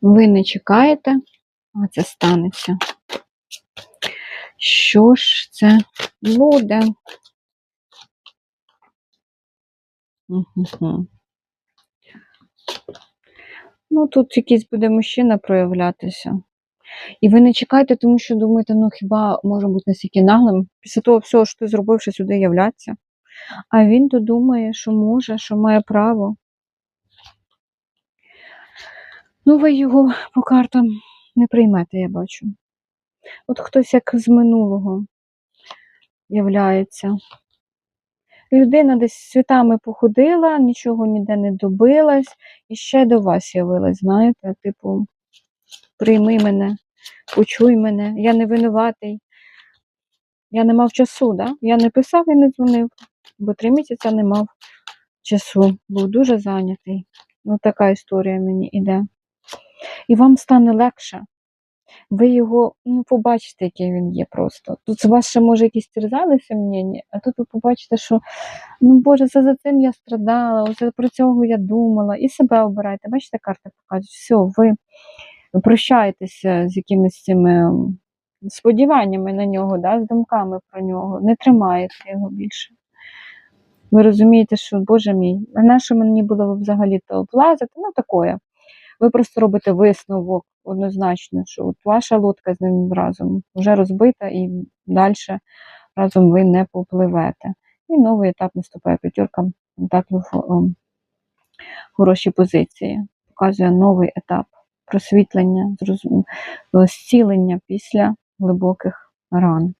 Ви не чекаєте, а це станеться. Що ж це буде? Ну, тут якийсь буде мужчина проявлятися. І ви не чекайте, тому що думаєте, ну хіба може бути настільки наглим після того всього, що ти зробив, що сюди являться. А він то думає, що може, що має право. Ну, ви його по картам не приймете, я бачу. От хтось як з минулого являється. Людина десь світами походила, нічого ніде не добилась, і ще до вас явилась, знаєте, типу, прийми мене, почуй мене, я не винуватий. Я не мав часу, да? Я не писав і не дзвонив, бо три місяці не мав часу, був дуже зайнятий. Ну, така історія мені іде. І вам стане легше. Ви його ну, побачите, який він є просто. Тут у вас ще може якісь терзали сумніння, а тут ви побачите, що ну Боже, це за цим я страдала, оце про цього я думала, і себе обирайте. Бачите, карта показує, все, ви прощаєтеся з якимись цими сподіваннями на нього, да, з думками про нього, не тримаєте його більше. Ви розумієте, що, Боже мій, на що мені було взагалі то влазити? Ну, такое. Ви просто робите висновок однозначно, що от ваша лодка з ним разом вже розбита і далі разом ви не попливете. І новий етап наступає п'ятерка контактів в хорошій позиції. Показує новий етап просвітлення, е, зцілення після глибоких ран.